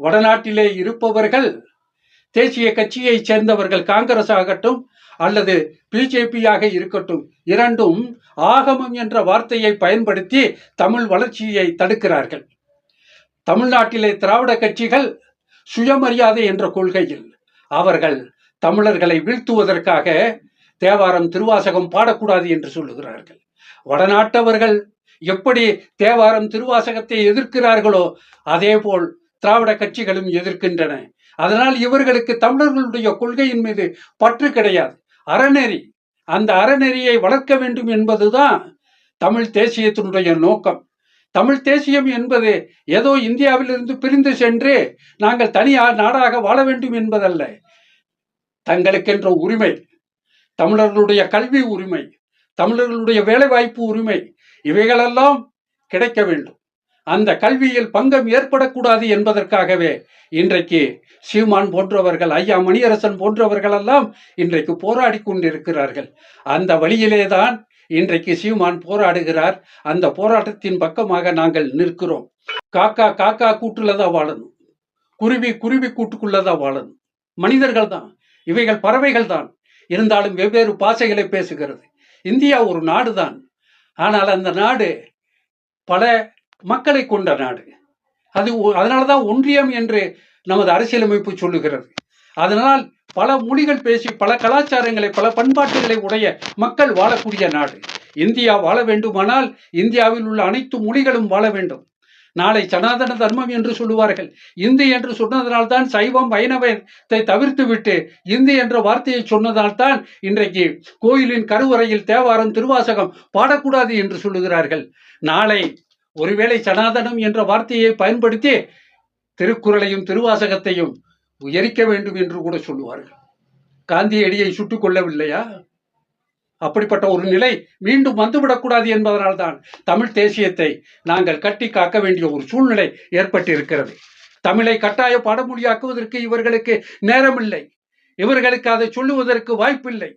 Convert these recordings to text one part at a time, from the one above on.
வடநாட்டிலே இருப்பவர்கள் தேசிய கட்சியைச் சேர்ந்தவர்கள் காங்கிரஸ் ஆகட்டும் அல்லது பிஜேபியாக இருக்கட்டும் இரண்டும் ஆகமம் என்ற வார்த்தையை பயன்படுத்தி தமிழ் வளர்ச்சியை தடுக்கிறார்கள். தமிழ்நாட்டிலே திராவிட கட்சிகள் சுயமரியாதை என்ற கொள்கையில் அவர்கள் தமிழர்களை வீழ்த்துவதற்காக தேவாரம் திருவாசகம் பாடக்கூடாது என்று சொல்லுகிறார்கள். வடநாட்டவர்கள் எப்படி தேவாரம் திருவாசகத்தை எதிர்க்கிறார்களோ அதேபோல் திராவிட கட்சிகளும் எதிர்க்கின்றன. அதனால் இவர்களுக்கு தமிழர்களுடைய கொள்கையின் மீது பற்று கிடையாது. அறநெறி அந்த அறநெறியை வளர்க்க வேண்டும் என்பதுதான் தமிழ் தேசியத்தினுடைய நோக்கம். தமிழ் தேசியம் என்பது ஏதோ இந்தியாவிலிருந்து பிரிந்து சென்று நாங்கள் தனி நாடாக வாழ வேண்டும் என்பதல்ல. தங்களுக்கென்ற உரிமை தமிழர்களுடைய கல்வி உரிமை தமிழர்களுடைய வேலைவாய்ப்பு உரிமை இவைகளெல்லாம் கிடைக்க வேண்டும். அந்த கல்வியில் பங்கம் ஏற்படக்கூடாது என்பதற்காகவே இன்றைக்கு சீமான் போன்றவர்கள் ஐயா மணியரசன் போன்றவர்களெல்லாம் இன்றைக்கு போராடி கொண்டிருக்கிறார்கள். அந்த வழியிலேதான் இன்றைக்கு சீமான் போராடுகிறார். அந்த போராட்டத்தின் பக்கமாக நாங்கள் நிற்கிறோம். காக்கா காக்கா கூட்டுல வாழணும்? குருவி குருவி கூட்டுக்குள்ள தான் வாழணும்? மனிதர்கள் தான் இவைகள் பறவைகள் தான் இருந்தாலும் வெவ்வேறு பாசைகளை பேசுகிறது. இந்தியா ஒரு நாடு தான் ஆனால் அந்த நாடு பல மக்களை கொண்ட நாடு. அது அதனால தான் ஒன்றியம் என்று நமது அரசியலமைப்பு சொல்லுகிறது. அதனால் பல மொழிகள் பேசி பல கலாச்சாரங்களை பல பண்பாட்டுகளை உடைய மக்கள் வாழக்கூடிய நாடு. இந்தியா வாழ வேண்டுமானால் இந்தியாவில் உள்ள அனைத்து மொழிகளும் வாழ வேண்டும். நாளை சனாதன தர்மம் என்று சொல்லுவார்கள். இந்து என்று சொன்னதனால்தான் சைவம் வைணவத்தை தவிர்த்து விட்டு இந்து என்ற வார்த்தையை சொன்னதால்தான் இன்றைக்கு கோயிலின் கருவறையில் தேவாரம் திருவாசகம் பாடக்கூடாது என்று சொல்லுகிறார்கள். நாளை ஒருவேளை சனாதனம் என்ற வார்த்தையை பயன்படுத்தி திருக்குறளையும் திருவாசகத்தையும் எரிக்க வேண்டும் என்று கூட சொல்லுவார்கள். காந்தியடியை சுட்டுக் கொள்ளவில்லையா அப்படிப்பட்ட ஒரு நிலை மீண்டும் வந்துவிடக்கூடாது என்பதனால்தான் தமிழ் தேசியத்தை நாங்கள் கட்டி காக்க வேண்டிய ஒரு சூழ்நிலை ஏற்பட்டிருக்கிறது. தமிழை கட்டாய பாடமொழியாக்குவதற்கு இவர்களுக்கு நேரமில்லை. இவர்களுக்கு அதை சொல்லுவதற்கு வாய்ப்பில்லை.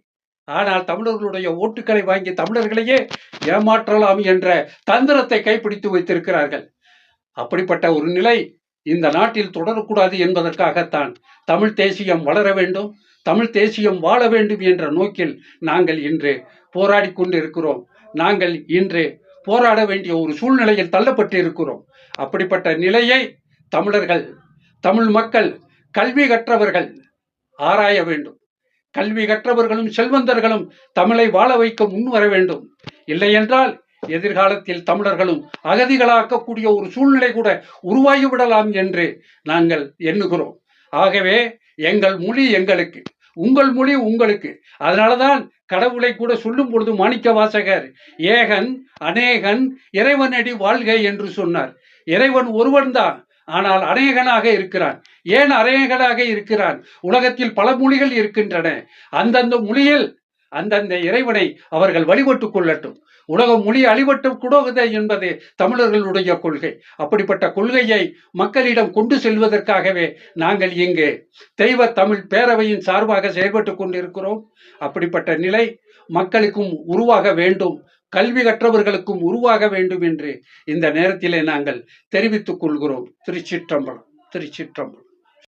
ஆனால் தமிழர்களுடைய ஓட்டுக்களை வாங்கி தமிழர்களையே ஏமாற்றலாம் என்ற தந்திரத்தை கைப்பிடித்து வைத்திருக்கிறார்கள். அப்படிப்பட்ட ஒரு நிலை இந்த நாட்டில் தொடரக்கூடாது என்பதற்காகத்தான் தமிழ் தேசியம் வளர வேண்டும் தமிழ் தேசியம் வாழ வேண்டும் என்ற நோக்கில் நாங்கள் இன்று போராடி கொண்டிருக்கிறோம். நாங்கள் இன்று போராட வேண்டிய ஒரு சூழ்நிலையில் தள்ளப்பட்டு இருக்கிறோம் அப்படிப்பட்ட நிலையை தமிழர்கள் தமிழ் மக்கள் கல்வி கற்றவர்கள் ஆராய வேண்டும். கல்வி கற்றவர்களும் செல்வந்தர்களும் தமிழை வாழ வைக்க முன் வர வேண்டும். இல்லையென்றால் எதிர்காலத்தில் தமிழர்களும் அகதிகளாக்கக்கூடிய ஒரு சூழ்நிலை கூட உருவாகிவிடலாம் என்று நாங்கள் எண்ணுகிறோம். ஆகவே எங்கள் மொழி எங்களுக்கு உங்கள் மொழி உங்களுக்கு. அதனாலதான் கடவுளை கூட சொல்லும் பொழுது மாணிக்க வாசகர் ஏகன் அநேகன் இறைவனடி வாழ்க என்று சொன்னார். இறைவன் ஒருவன் தான் ஆனால் அநேகனாக இருக்கிறான். ஏன் அரையகனாக இருக்கிறான்? உலகத்தில் பல மொழிகள் இருக்கின்றன. அந்தந்த மொழியில் அந்தந்த இறைவனை அவர்கள் வழிபட்டுக் கொள்ளட்டும். உலக மொழி அழிவட்டும் கூடாது என்பது தமிழர்களுடைய கொள்கை. அப்படிப்பட்ட கொள்கையை மக்களிடம் கொண்டு செல்வதற்காகவே நாங்கள் இங்கு தெய்வ தமிழ் பேரவையின் சார்பாக செயல்பட்டு கொண்டிருக்கிறோம். அப்படிப்பட்ட நிலை மக்களுக்கும் உருவாக வேண்டும். கல்வி கற்றவர்களுக்கும் உருவாக வேண்டும் என்று இந்த நேரத்திலே நாங்கள் தெரிவித்துக் கொள்கிறோம். திருச்சிற்றம்பலம் திருச்சிற்றம்பலம்.